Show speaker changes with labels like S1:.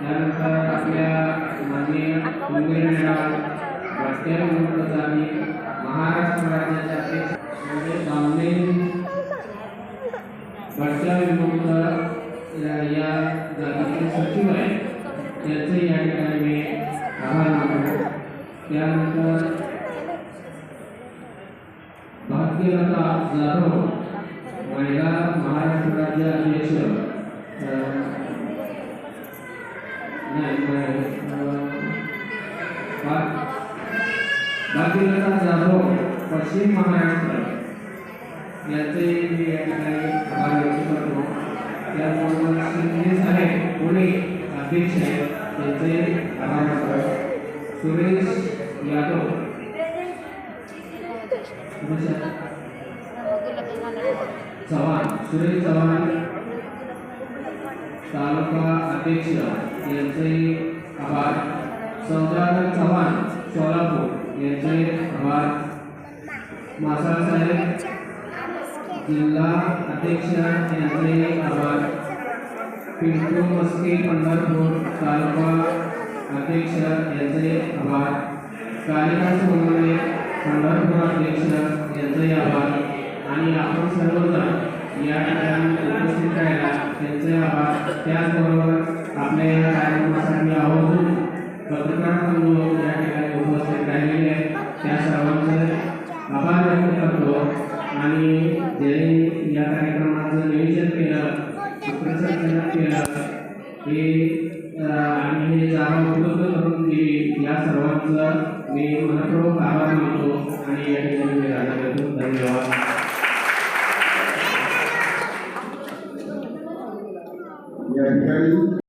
S1: त्यानंतर आपल्या माननीय कुलगुरू मॅडम वाटते मुक्त आणि महाराष्ट्र राज्याचे अध्यक्ष म्हणजे दामलेन वरच्या विमुक्त या जागेचे सचिव आहेत. त्याचे या ठिकाणी मी आभार मानतो. त्यानंतर भाग्यलता जाधव महिला महाराष्ट्र राज्य अध्यक्ष भाग्यलता जाधव पश्चिम महाराष्ट्र याचे मी या ठिकाणी आभार व्यक्त करतो त्याचबरोबर शिंदे साहेब पुणे अध्यक्ष आहेत त्यांचे आभार मानतो सुरेश यादव. चव्हाण. सुरेश चव्हाण. तालुका अध्यक्ष यांचे आभार. सौदागर चव्हाण सोलापूर यांचे आभार. मासाळसाहेब जिल्हा अध्यक्ष यांचे आभार. पिंटू मस्के पंढरपूर तालुका अध्यक्ष यांचे आभार. कालिदास मुंगळे पंढरपूर अध्यक्ष यांचे आभार. आणि आपण सर्वजण या ठिकाणी करायला. त्यांचे आभार त्याचबरोबर आपल्या या कार्यक्रमासाठी आवर्जून पत्रकार बंधू या ठिकाणी उपस्थित राहिलेले आहेत त्या सर्वांचे आभार व्यक्त करतो आणि ज्यांनी या कार्यक्रमाचं नियोजन केलं प्रसंग केलं हे आणि हे जागा उपलब्ध करून दिली या सर्वांचं मी मनपूर्वक आभार मानतो आणि या ठिकाणी राजा देतो धन्यवाद.
S2: William Kelly